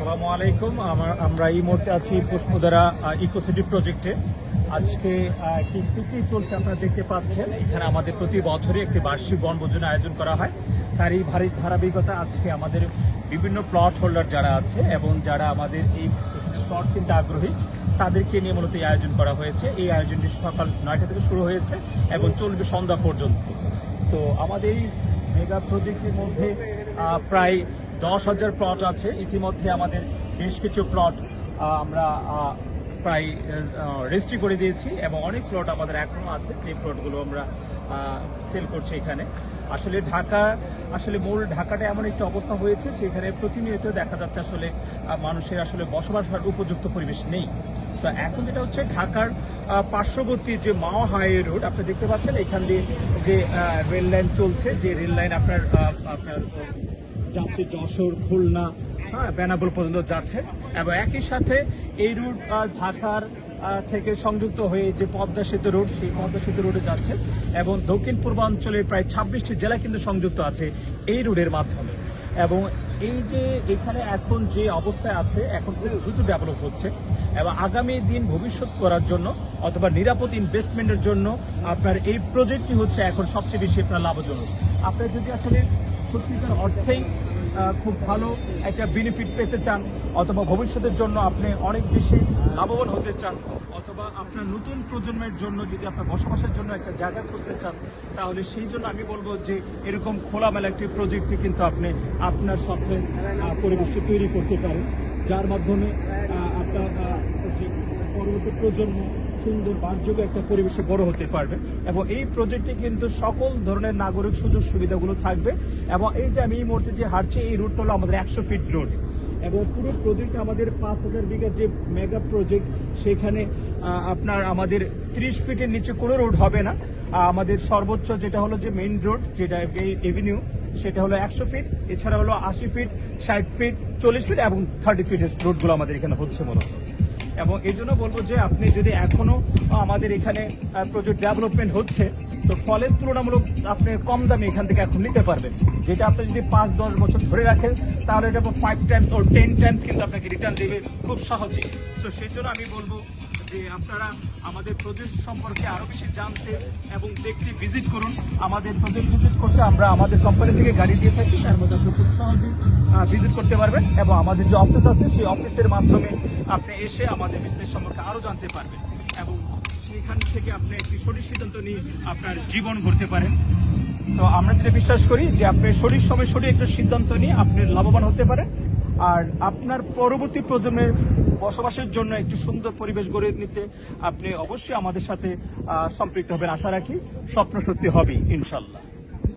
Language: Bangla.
আসসালামু আলাইকুম। আমার আমরা এই মুহূর্তে আছি পুষ্পধারা ইকোসিটি প্রজেক্টে। আজকে একটি চলছে আপনারা দেখতে পাচ্ছেন? এখানে আমাদের প্রতি বছরই একটি বার্ষিক বনভোজনের আয়োজন করা হয়। তার এই ভারী ধারাবাহিকতা আজকে আমাদের বিভিন্ন প্লট হোল্ডার যারা আছে এবং যারা আমাদের এই প্লট কিনতে আগ্রহী, তাদেরকে নিয়ে মূলত এই আয়োজন করা হয়েছে। এই আয়োজনটি সকাল নয়টা থেকে শুরু হয়েছে এবং চলবে সন্ধ্যা পর্যন্ত। তো আমাদের এই মেগা প্রজেক্টের মধ্যে প্রায় দশ হাজার প্লট আছে। ইতিমধ্যে আমাদের বেশ কিছু প্লট আমরা প্রায় রেজিস্ট্রি করে দিয়েছি এবং অনেক প্লট আমাদের এখনও আছে। যে প্লটগুলো আমরা সেল করছি এখানে। আসলে ঢাকা, আসলে মূল ঢাকাটা এমন একটা অবস্থা হয়েছে, সেখানে প্রতিনিয়ত দেখা যাচ্ছে আসলে মানুষের আসলে বসবাস উপযুক্ত পরিবেশ নেই। তো এখন যেটা হচ্ছে, ঢাকার পার্শ্ববর্তী যে মাওয়া হাইওয়ে রোড, আপনি দেখতে পাচ্ছেন, এখান দিয়ে যে রেল লাইন চলছে, যে রেল লাইন আপনার আপনার যাচ্ছে যশোর, খুলনা হ্যাঁ বেনাবুল পর্যন্ত যাচ্ছে। এবং একই সাথে এই রুট ঢাকার থেকে সংযুক্ত হয়ে যে পদ্মা সেতু রোড সেই পদ্মা সেতু রোডে যাচ্ছে। এবং দক্ষিণ পূর্বাঞ্চলের প্রায় ছাব্বিশটি জেলা কিন্তু সংযুক্ত আছে এই রোডের মাধ্যমে। এবং এই যে এখানে এখন যে অবস্থায় আছে, এখন খুব দ্রুত ডেভেলপ হচ্ছে। এবং আগামী দিন ভবিষ্যৎ করার জন্য অথবা নিরাপদ ইনভেস্টমেন্টের জন্য আপনার এই প্রজেক্টটি হচ্ছে এখন সবচেয়ে বেশি আপনার লাভজনক। আপনার যদি আসলে সত্যিকার অর্থেই খুব ভালো একটা বেনিফিট পেতে চান অথবা ভবিষ্যতের জন্য আপনি অনেক বেশি লাভবান হতে চান অথবা আপনার নতুন প্রজন্মের জন্য যদি আপনার বসবাসের জন্য একটা জায়গা খুঁজতে চান তাহলে সেই জন্য আমি বলব যে এরকম খোলামেলা একটি প্রজেক্টটি কিন্তু আপনি আপনার স্বপ্নের আহ, পরিবেশটি তৈরি করতে পারেন যার মাধ্যমে আপনার পরবর্তী প্রজন্ম সুন্দর বাসযোগ্য একটা পরিবেশে বড় হতে পারবে। এবং এই প্রজেক্টে কিন্তু সকল ধরনের নাগরিক সুযোগ সুবিধাগুলো থাকবে। এবং এই যে আমি এই মুহূর্তে যে হাঁটছি, এই রুটটা হলো আমাদের একশো ফিট রোড এবং পুরো প্রজেক্ট আমাদের পাঁচ হাজার বিঘার যে মেগা প্রজেক্ট সেখানে আপনার আমাদের ত্রিশ ফিটের নিচে কোনো রোড হবে না। আমাদের সর্বোচ্চ যেটা হলো যে মেইন রোড যেটা এভিনিউ সেটা হলো একশো ফিট এছাড়া হলো আশি ফিট ষাট ফিট চল্লিশ ফিট এবং থার্টি ফিটের রোডগুলো আমাদের এখানে হচ্ছে মূলত এবং এই জন্য বলব যে আপনি যদি এখনও আমাদের এখানে প্রচুর ডেভেলপমেন্ট হচ্ছে, তো ফলের তুলনামূলক আপনি কম দামে এখান থেকে এখন নিতে পারবেন। যেটা আপনি যদি পাঁচ, দশ বছর ধরে রাখেন, তাহলে এটা ফাইভ টাইমস ও টেন টাইমস কিন্তু আপনাকে রিটার্ন দেবে খুব সহজে তো সেই জন্য আমি বলব যে আপনারা আমাদের প্রজেক্ট সম্পর্কে আরও বেশি জানতে এবং দেখতে ভিজিট করুন। আমাদের প্রজেক্ট ভিজিট করতে আমরা আমাদের কোম্পানি থেকে গাড়ি দিয়ে থাকি, তার মধ্যে আপনি খুব সহজেই ভিজিট করতে পারবেন এবং আমাদের যে অফিস আছে, সেই অফিসের মাধ্যমে আপনি এসে আমাদের বিজনেস সম্পর্কে আরও জানতে পারবেন এবং সেখান থেকে আপনি একটি সঠিক সিদ্ধান্ত নিয়ে আপনার জীবন গড়তে পারেন। তো আমরা যেটা বিশ্বাস করি যে আপনি সঠিক সময় সঠিক একটা সিদ্ধান্ত নিয়ে আপনি লাভবান হতে পারেন। আর আপনার পরবর্তী প্রজন্মের বসবাসের জন্য একটি সুন্দর পরিবেশ গড়ে নিতে আপনি অবশ্যই আমাদের সাথে সম্পৃক্ত হবেন। আশা রাখি স্বপ্ন সত্যি হবে ইনশাল্লাহ।